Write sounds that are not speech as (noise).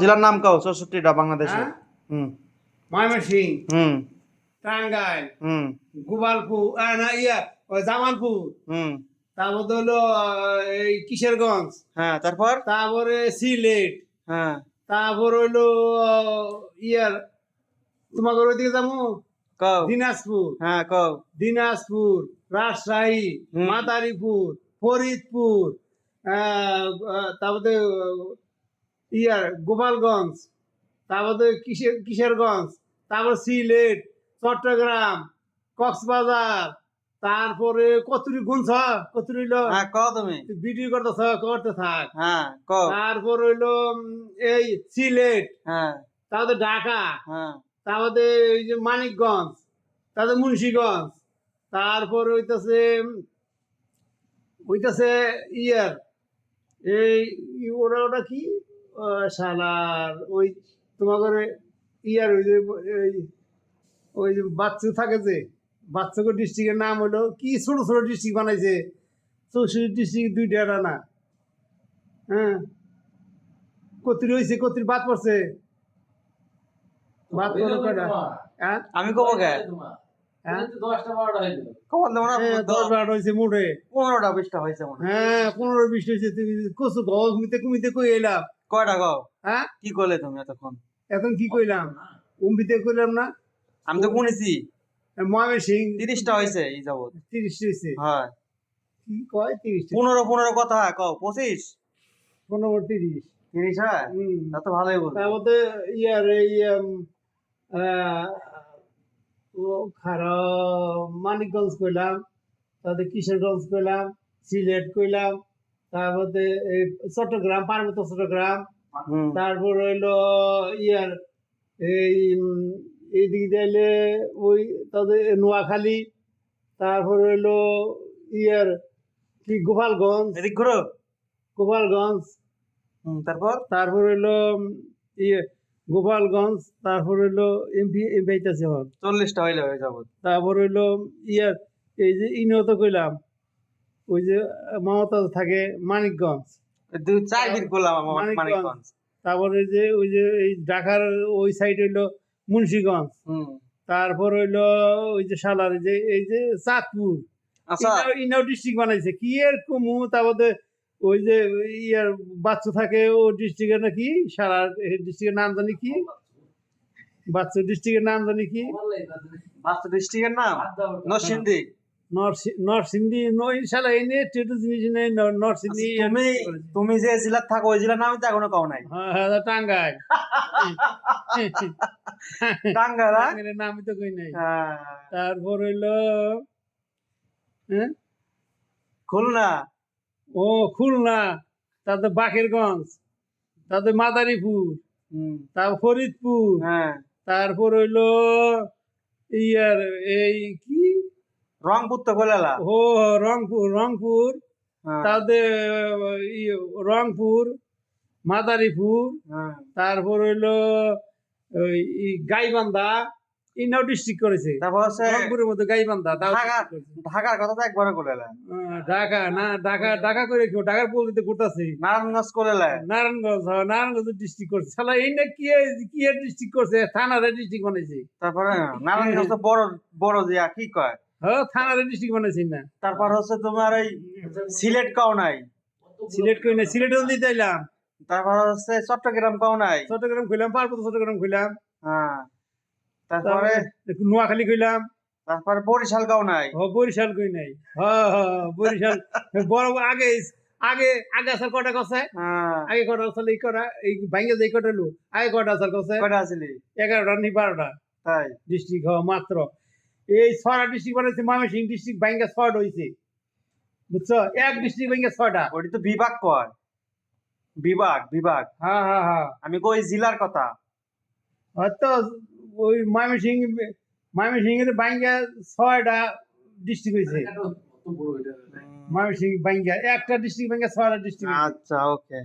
জেলার নাম কাও? চৌষট্টিটা বাংলাদেশে। হ্যাঁ? হুম। ময়মনসিং হুম। টাঙ্গাইল হুম। গোপালপুর না ইয়া ওই জামালপুর। হুম। তারপর হলো এই কিশোরগঞ্জ। হ্যাঁ তারপর? তারপরে সিলেট। হ্যাঁ। তারপর হইল ইয়ার তোমাকে ওইদিকে যাব? কও। দিনাজপুর। হ্যাঁ কও। দিনাজপুর রাজশাহী। মাদারীপুর ফরিদপুর তারপরে ইয়ার গোপালগঞ্জ তারপরে কিশোর কিশোরগঞ্জ তারপর সিলেট চট্টগ্রাম কক্সবাজার তারপরে কতুরি গুনছ কতুরি হইল হ্যাঁ কও তুমি। ভিডিও করতেছ করতে থাক। হ্যাঁ কও। তারপর হইল এই সিলেট হ্যাঁ। তারপরে ঢাকা হ্যাঁ। তারপরে ওই যে মানিকগঞ্জ তারপরে মুন্সিগঞ্জ তারপর হইতাছে হইতাছে ইয়ার এই ওরা ওটা কি? শালার ওই তোমাদের ইয়ার ওই যে ওই যে বাচ্চা থাকে যে বাচ্চাকে ডিস্ট্রিক্টের নাম হলো কি ছোট ছোট ডিস্ট্রিক্ট বানাইছে? চৌষট্টি ডিস্ট্রিক্ট দুইটা না হ্যাঁ? কত রয়েছে কত বাদ পড়ছে। বাদ কয়টা? হ্যাঁ? আমি কব কে? হ্যাঁ? হয়ে হয়েছে পনেরোটা বিশটা হয়েছে হ্যাঁ। পনেরো বিশ হয়েছে তুমি কচু ঘুমিতে ঘুমিতে কই এলাম কয়টা কও? হ্যাঁ? কি করলে তুমি এতক্ষণ? এখন কি কইলাম? উম্বিতে কইলাম না? আমি তো গুনেছি মহামের সিং তিরিশটা হয়েছে এই যাবৎ। তিরিশ হয়েছে হ্যাঁ। কি কয় তিরিশ পনেরো পনেরো কথা কও পঁচিশ? পনেরো তিরিশ। তিরিশ হয়? তা তো ভালোই বলছো। তার মধ্যে ইয়ার এই উম, ও খারা মানিকগঞ্জ কইলাম তারপরে কিশোরগঞ্জ কইলাম সিলেট কইলাম তারপরে এই চট্টগ্রাম পার্বত্য চট্টগ্রাম তারপর হইল ইয়ার এই এইদিকে যাইলে ওই তাদের নোয়াখালী তারপর হইল ইয়ার কি গোপালগঞ্জ। এদিক ঘুরো গোপালগঞ্জ তারপর? তারপর হইল ইয়ে গোপালগঞ্জ তারপর হইল এমপি এমপি আইতাছে চল্লিশটা হইলে হয়ে যাবৎ। তারপর হইল ইয়ার এই যে ইনত কইলাম ওই যে মমতা থাকে মানিকগঞ্জ। দুই চার দিন করলাম মানিকগঞ্জ। মানিকগঞ্জ। তারপরে যে ওই যে এই ঢাকার ওই সাইড হইল মুন্সিগঞ্জ। তারপর হইল ওই যে সালার যে এই যে চাঁদপুর। আচ্ছা। ইনাও- ডিস্ট্রিক্ট বানাইছে। কি এর কমু? তারপরে ওই যে ইয়ার বাচ্চা থাকে ও ডিস্ট্রিক্টের নাকি? সারা ডিস্ট্রিক্টের নাম জানি কি? বাচ্চা ডিস্ট্রিক্টের নাম জানি কি? বাস্তু ডিস্ট্রিক্টের নাম? নরসিংদী। নরসি- নরসিংদী নই শালা এনে টেটু জিনিস নেই ন- নরসিংদী আচ্ছা, তুমি তুমি যে জেলার থাকো ওই জেলার নামই তো এখনও কও নাই। হ্যাঁ হ্যাঁ টাঙ্গাই (laughs) টাঙ্গারা টাঙ্গাইলের নামই তো কই নাই। হ্যাঁ। তারপর হইল হ্যাঁ খুলনা। ও খুলনা তারপর বাকেরগঞ্জ তারপর মাদারীপুর হুম। তারপর ফরিদপুর হ্যাঁ। তারপর হইল ইয়ার এই কি? রংপুর তো খোলালা ও রংপুর রংপুর। হ্যাঁ, ইয়ে, রংপুর মাদারীপুর হ্যাঁ। তারপর হইল ওই গাইবান্ধা ইনাও ডিস্ট্রিক্ট করেছে। তারপর হচ্ছে রংপুরের মধ্যে গাইবান্ধা ঢাকা। ঢাকার কথা তো একবারে খোলালা ঢাকা না ঢাকা ঢাকা করে কেউ ঢাকার পল্লীতে ঘুরতেছে। নারায়ণগঞ্জ খোলালা নারায়ণগঞ্জ হ্যাঁ, নারায়ণগঞ্জ ডিস্ট্রিক্ট করছে। শালা এই না কি কি ডিস্ট্রিক্ট করছে? থানারে ডিস্ট্রিক্ট বানাইছে। তারপরে নারায়ণগঞ্জ তো বড় বড় দিয়া কি কয়? হ্যাঁ থানারে ডিস্ট্রিক্ট বানাইছে না? তারপর হচ্ছে তোমার এই সিলেট কাও নাই। সিলেট কই না সিলেট দিতে আইলাম তারপর হচ্ছে চট্টগ্রাম কাও নাই। চট্টগ্রাম খুললাম পার্বত্য চট্টগ্রাম খুললাম হ্যাঁ। তারপরে তারপরে নোয়াখালী কইলাম। তারপরে বরিশাল কাও নাই। হ বরিশাল কই নাই। হ্যাঁ হ্যাঁ বরিশাল। (laughs) বড় আগে আগে আগে আসার কটা কছে হ্যাঁ। আগে কটা আসলে এই কটা এই ভাঙ্গে যে কটা লো আগে কটা আসার কছে কয়টা আসলি? এগারোটা নি বারোটা। তাই। ডিস্ট্রিক্ট হওয়া মাত্র। এই ছয়টা ডিস্ট্রিক্ট বানাইছে ময়মনসিংহ ডিস্ট্রিক্ট ভাঙ্গে ছয়টা হয়েছে বুঝছ? এক ডিস্ট্রিক্ট ভাঙ্গে ছয়টা। ওটি তো বিভাগ কয়? বিভাগ বিভাগ। হ্যাঁ হ্যাঁ হ্যাঁ। আমি কই জেলার কথা? হয়তো ওই ময়মনসিংহ ময়মনসিংহ এর ভাঙ্গে ছয়টা ডিস্ট্রিক্ট হয়েছে ময়মনসিংহ ভাঙ্গে একটা ডিস্ট্রিক্ট ভাঙ্গে ছয়টা ডিস্ট্রিক্ট আচ্ছা ওকে